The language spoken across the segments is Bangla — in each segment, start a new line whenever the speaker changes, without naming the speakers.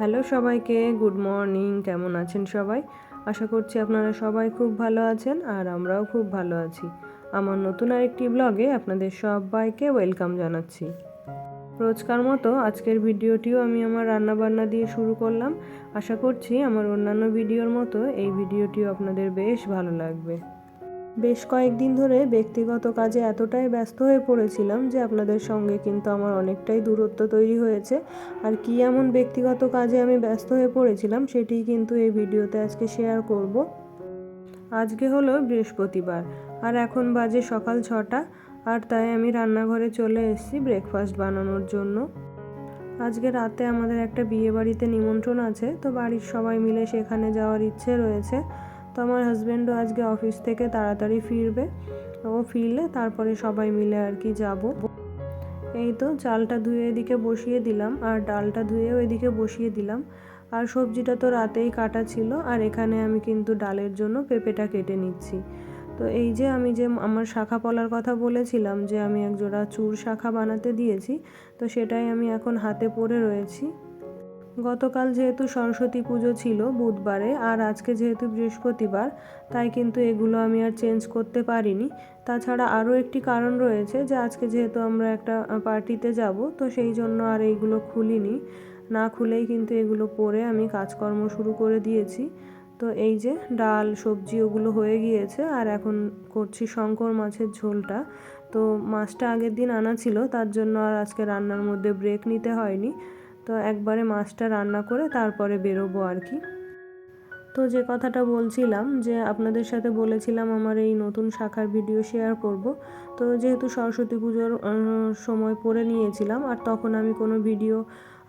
হ্যালো সবাইকে, গুড মর্নিং, কেমন আছেন সবাই? আশা করছি আপনারা সবাই খুব ভালো আছেন আর আমরাও খুব ভালো আছি। আমার নতুন আরেকটি ব্লগে আপনাদের সবাইকে ওয়েলকাম জানাচ্ছি। রোজকার মতো আজকের ভিডিওটিও আমি আমার রান্নাবান্না দিয়ে শুরু করলাম। আশা করছি আমার অন্যান্য ভিডিওর মতো এই ভিডিওটিও আপনাদের বেশ ভালো লাগবে। বেশ কয়েকদিন ধরে ব্যক্তিগত কাজে এতটাই ব্যস্ত হয়ে পড়েছিলাম যে আপনাদের সঙ্গে কিন্তু আমার অনেকটাই দূরত্ব তৈরি হয়েছে। আর কি এমন ব্যক্তিগত কাজে আমি ব্যস্ত হয়ে পড়েছিলাম সেটি কিন্তু এই ভিডিওতে আজকে শেয়ার করব। আজকে হলো বৃহস্পতিবার আর এখন বাজে সকাল ছটা আর তাই আমি রান্নাঘরে চলে এসেছি ব্রেকফাস্ট বানানোর জন্য। আজকে রাতে আমাদের একটা বিয়ে বাড়িতে নিমন্ত্রণ আছে, তো বাড়ির সবাই মিলে সেখানে যাওয়ার ইচ্ছে রয়েছে। তো আমার হাজব্যান্ডও আজকে অফিস থেকে তাড়াতাড়ি ফিরবে ও ফিরলে তারপরে সবাই মিলে আর কি যাব। এই তো চালটা ধুয়ে এদিকে বসিয়ে দিলাম আর ডালটা ধুয়েও এদিকে বসিয়ে দিলাম। আর সবজিটা তো রাতেই কাটা ছিল আর এখানে আমি কিন্তু ডালের জন্য পেঁপেটা কেটে নিচ্ছি। তো এই যে আমি যে আমার শাখা পলার কথা বলেছিলাম যে আমি একজোড়া চুর শাখা বানাতে দিয়েছি, তো সেটাই আমি এখন হাতে পরে রয়েছি। গতকাল যেহেতু সরস্বতী পুজো ছিল বুধবারে আর আজকে যেহেতু বৃহস্পতিবার, তাই কিন্তু এগুলো আমি আর চেঞ্জ করতে পারিনি। তাছাড়া আরও একটি কারণ রয়েছে যে আজকে যেহেতু আমরা একটা পার্টিতে যাব, তো সেই জন্য আর এইগুলো খুলিনি। না খুলেই কিন্তু এগুলো পরে আমি কাজকর্ম শুরু করে দিয়েছি। তো এই যে ডাল, সবজি ওগুলো হয়ে গিয়েছে আর এখন করছি শঙ্কর মাছের ঝোলটা। তো মাছটা আগের দিন আনা ছিল, তার জন্য আর আজকে রান্নার মধ্যে ব্রেক নিতে হয়নি। তো একবারে মাছটা রান্না করে তারপরে বেরোবো আর কি। তো যে কথাটা বলছিলাম যে আপনাদের সাথে বলেছিলাম আমার এই নতুন শাখার ভিডিও শেয়ার করব। তো যেহেতু সরস্বতী পুজোর সময় পরে নিয়েছিলাম আর তখন আমি কোনো ভিডিও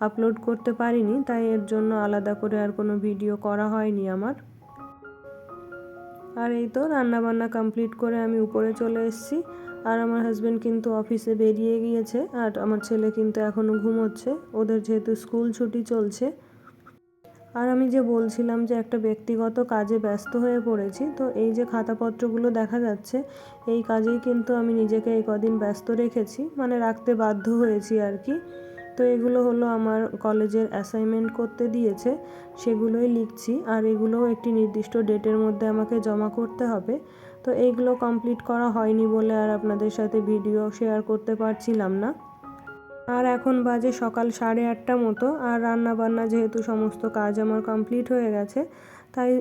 আপলোড করতে পারিনি, তাই এর জন্য আলাদা করে আর কোনো ভিডিও করা হয়নি আমার। আর এই তো রান্নাবান্না কমপ্লিট করে আমি উপরে চলে এসেছি। আর আমার হাজব্যান্ড কিন্তু অফিসে বেরিয়ে গিয়েছে আর আমার ছেলে কিন্তু এখনও ঘুমোচ্ছে। ওদের যেহেতু স্কুল ছুটি চলছে। আর আমি যে বলছিলাম যে একটা ব্যক্তিগত কাজে ব্যস্ত হয়ে পড়েছি, তো এই যে খাতাপত্রগুলো দেখা যাচ্ছে, এই কাজেই কিন্তু আমি নিজেকে এই কদিন ব্যস্ত রেখেছি মানে রাখতে বাধ্য হয়েছি আর কি। তো এগুলো হলো আমার কলেজের অ্যাসাইনমেন্ট করতে দিয়েছে, সেগুলোই লিখছি। আর এগুলোও একটি নির্দিষ্ট ডেটের মধ্যে আমাকে জমা করতে হবে। তো এইগুলো কমপ্লিট করা হয়নি বলে আর আপনাদের সাথে ভিডিও শেয়ার করতে পারছিলাম না। আর এখন বাজে সকাল সাড়ে আটটা মতো আর রান্না বান্না যেহেতু সমস্ত কাজ আমার কমপ্লিট হয়ে গেছে, তাই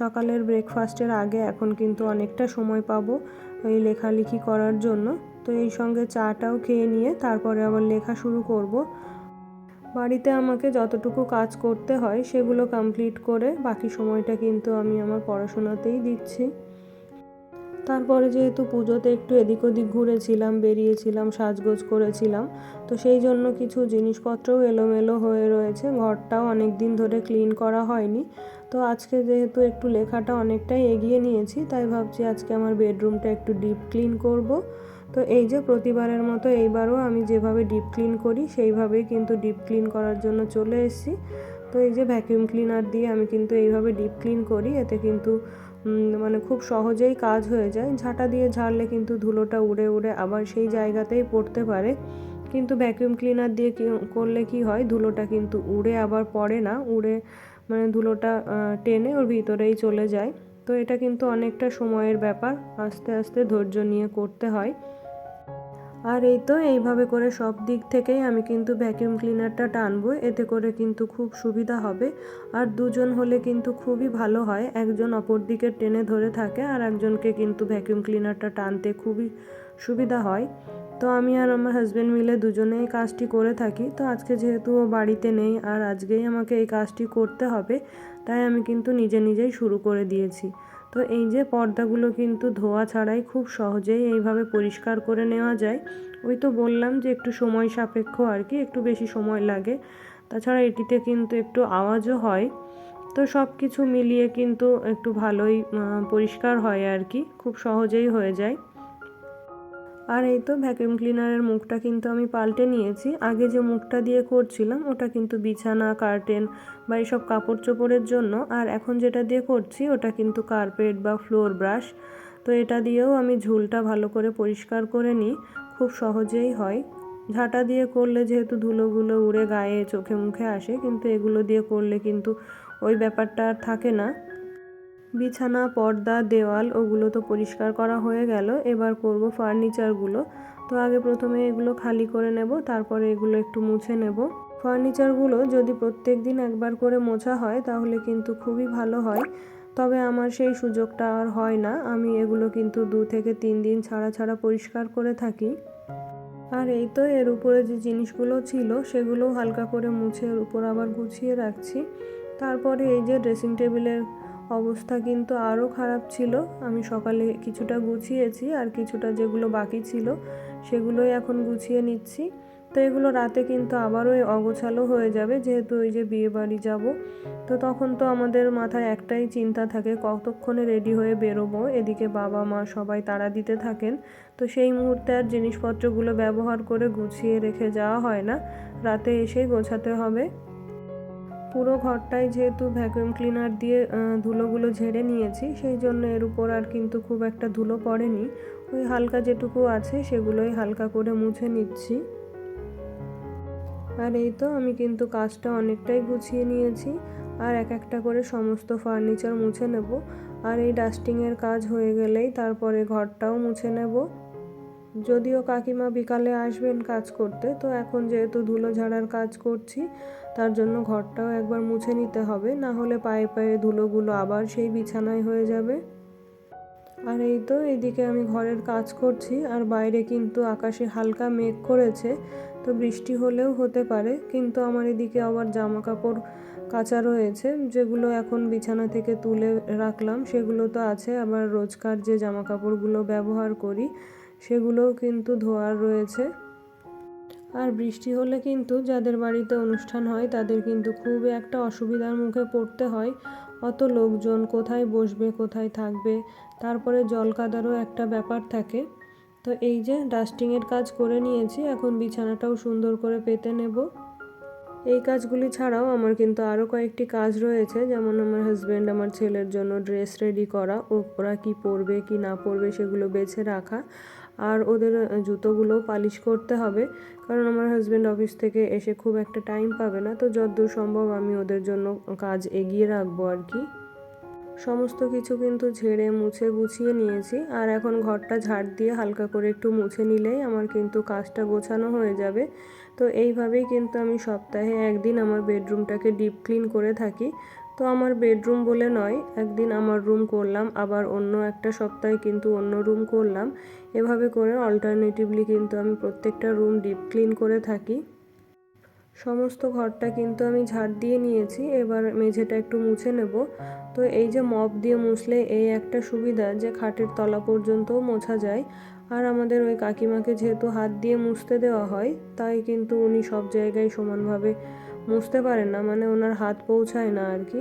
সকালের ব্রেকফাস্টের আগে এখন কিন্তু অনেকটা সময় পাবো ওই লেখালেখি করার জন্য। তো এই সঙ্গে চাটাও খেয়ে নিয়ে তারপরে আবার লেখা শুরু করব। বাড়িতে আমাকে যতটুকু কাজ করতে হয় সেগুলো কমপ্লিট করে বাকি সময়টা কিন্তু আমি আমার পড়াশোনাতেই দিচ্ছি। তারপরে যেহেতু পুজোতে একটু এদিক ওদিক ঘুরেছিলাম, বেরিয়েছিলাম, সাজগোজ করেছিলাম, তো সেই জন্য কিছু জিনিসপত্রও এলোমেলো হয়ে রয়েছে। ঘরটাও অনেক দিন ধরে ক্লিন করা হয়নি। তো আজকে যেহেতু একটু লেখাটা অনেকটাই এগিয়ে নিয়েছি, তাই ভাবছি আজকে আমার বেডরুমটা একটু ডিপ ক্লিন করব। তো এই যে প্রতিবারের মতো এইবারও আমি যেভাবে ডিপ ক্লিন করি, সেইভাবেই কিন্তু ডিপ ক্লিন করার জন্য চলে এসেছি। তো এই যে ভ্যাকিউম ক্লিনার দিয়ে আমি কিন্তু এইভাবে ডিপ ক্লিন করি, এতে কিন্তু মানে খুব সহজেই কাজ হয়ে যায়। ঝাঁটা দিয়ে ঝাড়লে কিন্তু ধুলোটা উড়ে উড়ে আবার সেই জায়গাতেই পড়তে পারে। কিন্তু ভ্যাকিউম ক্লিনার দিয়ে করলে কি হয়? ধুলোটা কিন্তু উড়ে আবার পড়ে না। উড়ে মানে ধুলোটা টেনে ওর ভিতরেই চলে যায়। তো এটা কিন্তু অনেকটা সময়ের ব্যাপার। আস্তে আস্তে ধৈর্য নিয়ে করতে হয়। আর এই তো এইভাবে করে সব দিক থেকেই আমি কিন্তু ভ্যাকিউম ক্লিনারটা টানবো। এতে করে কিন্তু খুব সুবিধা হবে। আর দুজন হলে কিন্তু খুবই ভালো হয়। একজন অপর দিকে টেনে ধরে থাকে আর একজনকে কিন্তু ভ্যাকিউম ক্লিনারটা টানতে খুবই সুবিধা হয়। তো আমি আর আমার হাজব্যান্ড মিলে দুজনেই কাজটি করে থাকি। তো আজকে যেহেতু ও বাড়িতে নেই আর আজকেই আমাকে এই কাজটি করতে হবে, তাই আমি কিন্তু নিজে নিজেই শুরু করে দিয়েছি। তো এই যে পর্দাগুলো কিন্তু ধোয়া ছাড়াই খুব সহজেই এইভাবে পরিষ্কার করে নেওয়া যায়। ওই তো বললাম যে একটু সময় সাপেক্ষ আর কি, একটু বেশি সময় লাগে। তাছাড়া এটিতে কিন্তু একটু আওয়াজও হয়। তো সব কিছু মিলিয়ে কিন্তু একটু ভালোই পরিষ্কার হয় আর কি, খুব সহজেই হয়ে যায়। আর এই তো ভ্যাকুয়াম ক্লিনারের মুখটা কিন্তু আমি পাল্টে নিয়েছি। আগে যে মুখটা দিয়ে করছিলাম, ওটা কিন্তু বিছানা কার্টেন বা এইসব কাপড় চোপড়ের জন্য। আর এখন যেটা দিয়ে করছি, ওটা কিন্তু কার্পেট বা ফ্লোর ব্রাশ তো এটা দিয়েও আমি ঝুলটা ভালো করে পরিষ্কার করে নিই। খুব সহজেই হয়। ঝাঁটা দিয়ে করলে যেহেতু ধুলোগুলো উড়ে গায়ে, চোখে মুখে আসে, কিন্তু এগুলো দিয়ে করলে কিন্তু ওই ব্যাপারটা আর থাকে না। বিছানা, পর্দা, দেওয়াল, ওগুলো তো পরিষ্কার করা হয়ে গেল। এবার করব ফার্নিচারগুলো। তো আগে প্রথমে এগুলো খালি করে নেব, তারপরে এগুলো একটু মুছে নেব। ফার্নিচারগুলো যদি প্রত্যেক দিন একবার করে মোছা হয়, তাহলে কিন্তু খুবই ভালো হয়। তবে আমার সেই সুযোগটা আর হয় না। আমি এগুলো কিন্তু দু থেকে তিন দিন ছাড়া ছাড়া পরিষ্কার করে থাকি। আর এই তো এর উপরে যে জিনিসগুলো ছিল সেগুলো হালকা করে মুছে এর উপর আবার গুছিয়ে রাখছি। তারপরে এই যে ড্রেসিং টেবিলের অবস্থা কিন্তু আরও খারাপ ছিল। আমি সকালে কিছুটা গুছিয়েছি আর কিছুটা যেগুলো বাকি ছিল সেগুলোই এখন গুছিয়ে নিচ্ছি। তো এগুলো রাতে কিন্তু আবারও অগোছালো হয়ে যাবে, যেহেতু ওই যে বিয়ে বাড়ি যাব। তো তখন তো আমাদের মাথায় একটাই চিন্তা থাকে, কতক্ষণে রেডি হয়ে বেরোবো? এদিকে বাবা, মা সবাই তাড়া দিতে থাকেন। তো সেই মুহূর্তে আর জিনিসপত্রগুলো ব্যবহার করে গুছিয়ে রেখে যাওয়া হয় না। রাতে এসেই গোছাতে হবে। পুরো ঘরটাই যেহেতু ভ্যাকুয়াম ক্লিনার দিয়ে ধুলোগুলো ঝেড়ে নিয়েছি, সেই জন্য এর উপর আর কিন্তু খুব একটা ধুলো পড়েনি। ওই হালকা যেটুকু আছে সেগুলোই হালকা করে মুছে নিচ্ছি। আর এই তো আমি কিন্তু কাজটা অনেকটাই গুছিয়ে নিয়েছি, আর এক একটা করে সমস্ত ফার্নিচার মুছে নেব। আর এই ডাস্টিংয়ের কাজ হয়ে গেলেই তারপরে ঘরটাও মুছে নেব। যদিও কাকিমা বিকালে আসবেন কাজ করতে, তো এখন যেহেতু ধুলো ঝাড়ার কাজ করছি, তার জন্য ঘরটাও একবার মুছে নিতে হবে, না হলে পায়ে পায়ে ধুলোগুলো আবার সেই বিছানায় হয়ে যাবে। আর এই তো এদিকে আমি ঘরের কাজ করছি, আর বাইরে কিন্তু আকাশে হালকা মেঘ করেছে, তো বৃষ্টি হলেও হতে পারে, কিন্তু আমার এদিকে আবার জামা কাপড় কাঁচা রয়েছে, যেগুলো এখন বিছানা থেকে তুলে রাখলাম, সেগুলো তো আছে, আবার রোজকার যে জামা কাপড়গুলো ব্যবহার করি সেগুলোও কিন্তু ধোয়ার রয়েছে। আর বৃষ্টি হলে কিন্তু যাদের বাড়িতে অনুষ্ঠান হয়, তাদের কিন্তু খুব একটা অসুবিধার মুখে পড়তে হয়। অত লোকজন কোথায় বসবে, কোথায় থাকবে, তারপরে জল কাদারও একটা ব্যাপার থাকে। তো এই যে ডাস্টিংয়ের কাজ করে নিয়েছি, এখন বিছানাটাও সুন্দর করে পেতে নেব। এই কাজগুলি ছাড়াও আমার কিন্তু আরও কয়েকটি কাজ রয়েছে, যেমন আমার হাজব্যান্ড আমার ছেলের জন্য ড্রেস রেডি করা ওরা কী পরবে, কি না পরবে সেগুলো বেছে রাখা। আর ওদের জুতোগুলোও পালিশ করতে হবে। কারণ আমার হাজব্যান্ড অফিস থেকে এসে খুব একটা টাইম পাবে না। তো যতদূর সম্ভব আমি ওদের জন্য কাজ এগিয়ে রাখব আর কি। সমস্ত কিছু কিন্তু ঝেড়ে মুছে গুছিয়ে নিয়েছি। আর এখন ঘরটা ঝাড় দিয়ে হালকা করে একটু মুছে নিলেই আমার কিন্তু কাজটা গোছানো হয়ে যাবে। তো এইভাবেই কিন্তু আমি সপ্তাহে একদিন আমার বেডরুমটাকে ডিপ ক্লিন করে থাকি। তো আমার বেডরুম বলে নয়, একদিন আমার রুম করলাম, আবার অন্য একটা সপ্তাহে কিন্তু অন্য রুম করলাম। এভাবে করে অল্টারনেটিভলি কিন্তু আমি প্রত্যেকটা রুম ডিপ ক্লিন করে থাকি। সমস্ত ঘরটা কিন্তু আমি ঝাড় দিয়ে নিয়েছি, এবার মেঝেটা একটু মুছে নেব। তো এই যে মপ দিয়ে মুছলে এই একটা সুবিধা যে খাটের তলা পর্যন্তও মোছা যায়। আর আমাদের ওই কাকিমাকে যেহেতু হাত দিয়ে মুছতে দেওয়া হয়, তাই কিন্তু উনি সব জায়গায় সমানভাবে মুছতে পারেন না মানে ওনার হাত পৌঁছায় না আর কি।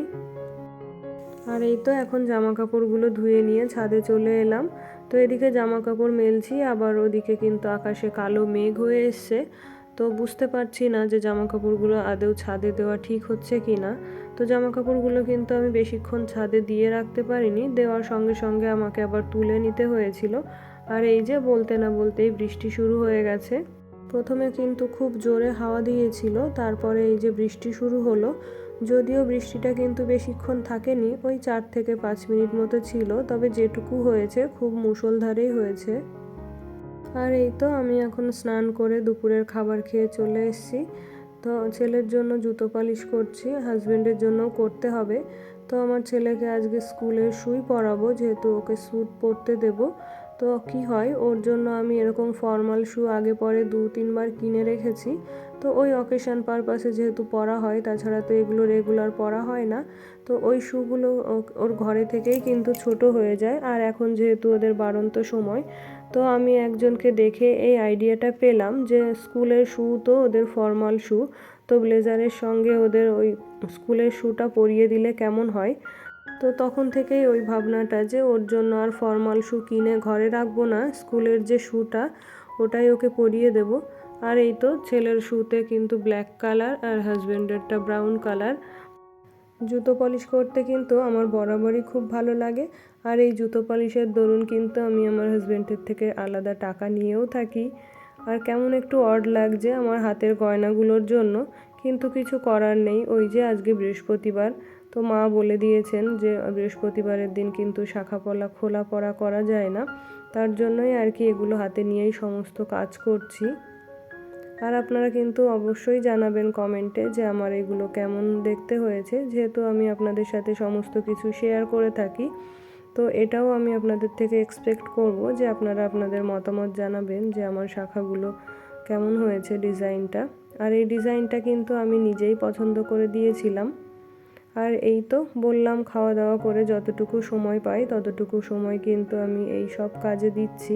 আর এই তো এখন জামা কাপড়গুলো ধুয়ে নিয়ে ছাদে চলে এলাম। তো এদিকে জামা কাপড় মেলছি, আবার ওদিকে কিন্তু আকাশে কালো মেঘ হয়ে এসছে। তো বুঝতে পারছি না যে জামা কাপড়গুলো আদৌ ছাদে দেওয়া ঠিক হচ্ছে কি না। তো জামা কাপড়গুলো কিন্তু আমি বেশিক্ষণ ছাদে দিয়ে রাখতে পারিনি, দেওয়ার সঙ্গে সঙ্গে আমাকে আবার তুলে নিতে হয়েছিল। আর এই যে বলতে না বলতেই বৃষ্টি শুরু হয়ে গেছে। প্রথমে কিন্তু খুব জোরে হাওয়া দিয়েছিল, তারপরে এই যে বৃষ্টি শুরু হলো, যদিও বৃষ্টিটা কিন্তু বেশিক্ষণ থাকেনি, ওই চার থেকে পাঁচ মিনিট মতো ছিল, তবে যেটুকু হয়েছে খুব মুষলধারেই হয়েছে। আর এই তো আমি এখন স্নান করে দুপুরের খাবার খেয়ে চলে এসেছি। তো ছেলের জন্য জুতো পালিশ করছি হাজব্যান্ডের জন্যও করতে হবে। তো আমার ছেলেকে আজকে স্কুলে শুই পরাবো, যেহেতু ওকে স্যুট পরতে দেব। তো কি হয়, ওর জন্য আমি এরকম ফর্মাল শু আগে পরে দু, তিনবার কিনে রেখেছি। তো ওই অকেশন পারপাসে যেহেতু পরা হয়, তাছাড়া তো এগুলো রেগুলার পরা হয় না। তো ওই শুগুলো ওর ঘরে থেকেই কিন্তু ছোট হয়ে যায়। আর এখন যেহেতু ওদের বাড়ন্ত সময়, তো আমি একজনকে দেখে এই আইডিয়াটা পেলাম যে স্কুলের শ্যু তো ওদের ফর্মাল শ্যু তো ব্লেজারের সঙ্গে ওদের ওই স্কুলের শ্যুটা পরিয়ে দিলে কেমন হয়। তো তখন থেকেই ওই ভাবনাটা যে ওর জন্য আর ফর্মাল শ্যু কিনে ঘরে রাখব না, স্কুলের যে শ্যুটা ওটাই ওকে পরিয়ে দেব। আর এই তো ছেলের শ্যুতে কিন্তু ব্ল্যাক কালার আর হাজব্যান্ডেরটা ব্রাউন কালার জুতো পলিশ করতে কিন্তু আমার বরাবরই খুব ভালো লাগে। আর এই জুতো পলিশের দরুন কিন্তু আমি আমার হাজব্যান্ডের থেকে আলাদা টাকা নিয়েও থাকি। আর কেমন একটু অড লাগছে আমার হাতের গয়নাগুলোর জন্য, কিন্তু কিছু করার নেই। ওই যে আজকে বৃহস্পতিবার। তো মা বলে দিয়েছেন যে, বৃহস্পতিবারের দিন কিন্তু শাখা পলা খোলা পড়া করা যায় না। তার জন্যই আর কি এগুলো হাতে নিয়েই সমস্ত কাজ করছি। আর আপনারা কিন্তু অবশ্যই জানাবেন কমেন্টে যে, আমার এগুলো কেমন দেখতে হয়েছে। যেহেতু আমি আপনাদের সাথে সমস্ত কিছু শেয়ার করে থাকি, তো এটাও আমি আপনাদের থেকে এক্সপেক্ট করব যে, আপনারা আপনাদের মতামত জানাবেন যে, আমার শাখাগুলো কেমন হয়েছে ডিজাইনটা আর এই ডিজাইনটা কিন্তু আমি নিজেই পছন্দ করে দিয়েছিলাম। আর এই তো বললাম খাওয়া দাওয়া করে যতটুকু সময় পাই, ততটুকু সময় কিন্তু আমি এই সব কাজে দিচ্ছি।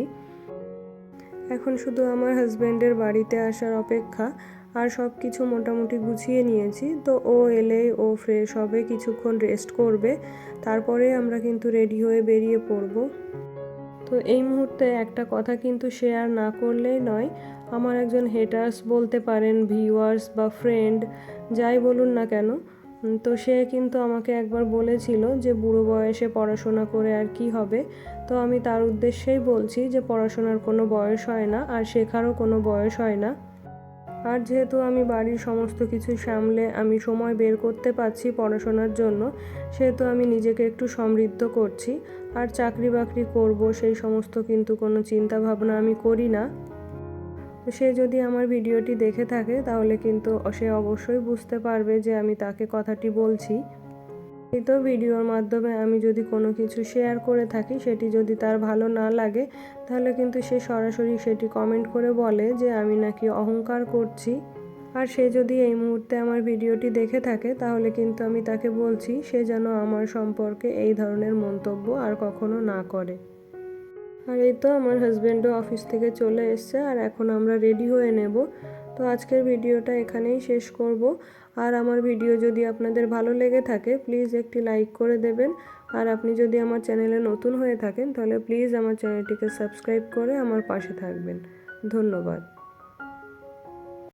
এখন শুধু আমার হাজব্যান্ডের বাড়িতে আসার অপেক্ষা, আর সব কিছু মোটামুটি গুছিয়ে নিয়েছি। তো ও এলেই ও ফ্রেশ হবে, কিছুক্ষণ রেস্ট করবে, তারপরে আমরা কিন্তু রেডি হয়ে বেরিয়ে পড়ব। তো এই মুহূর্তে একটা কথা কিন্তু শেয়ার না করলেই নয়, আমার একজন হেটার্স বলতে পারেন ভিউয়ার্স বা ফ্রেন্ড যাই বলুন না কেন তো সে কিন্তু আমাকে একবার বলেছিল যে বুড়ো বয়সে পড়াশোনা করে আর কি হবে। তো আমি তার উদ্দেশ্যেই বলছি যে পড়াশোনার কোনো বয়স হয় না, আর শেখারও কোনো বয়স হয় না। আর যেহেতু আমি বাড়ির সমস্ত কিছু সামলে আমি সময় বের করতে পারছি পড়াশোনার জন্য, সেহেতু আমি নিজেকে একটু সমৃদ্ধ করছি। আর চাকরি বাকরি করব, সেই সমস্ত কিন্তু কোনো চিন্তা ভাবনা আমি করি না। সে যদি আমার ভিডিওটি দেখে থাকে, তাহলে কিন্তু সে অবশ্যই বুঝতে পারবে যে আমি তাকে কথাটি বলছি। তো ভিডিওর মাধ্যমে আমি যদি কোনো কিছু শেয়ার করে থাকি, সেটি যদি তার ভালো না লাগে, তাহলে কিন্তু সে সরাসরি সেটি কমেন্ট করে বলে যে আমি নাকি অহংকার করছি। আর সে যদি এই মুহূর্তে আমার ভিডিওটি দেখে থাকে, তাহলে কিন্তু আমি তাকে বলছি, সে যেন আমার সম্পর্কে এই ধরনের মন্তব্য আর কখনো না করে। আর এই তো আমার হাজব্যান্ডও অফিস থেকে চলে এসছে, আর এখন আমরা রেডি হয়ে নেব। তো আজকের ভিডিওটা এখানেই শেষ করব। আর আমার ভিডিও যদি আপনাদের ভালো লেগে থাকে প্লিজ একটি লাইক করে দেবেন। আর আপনি যদি আমার চ্যানেলে নতুন হয়ে থাকেন, তাহলে প্লিজ আমার চ্যানেলটিকে সাবস্ক্রাইব করে আমার পাশে থাকবেন। ধন্যবাদ।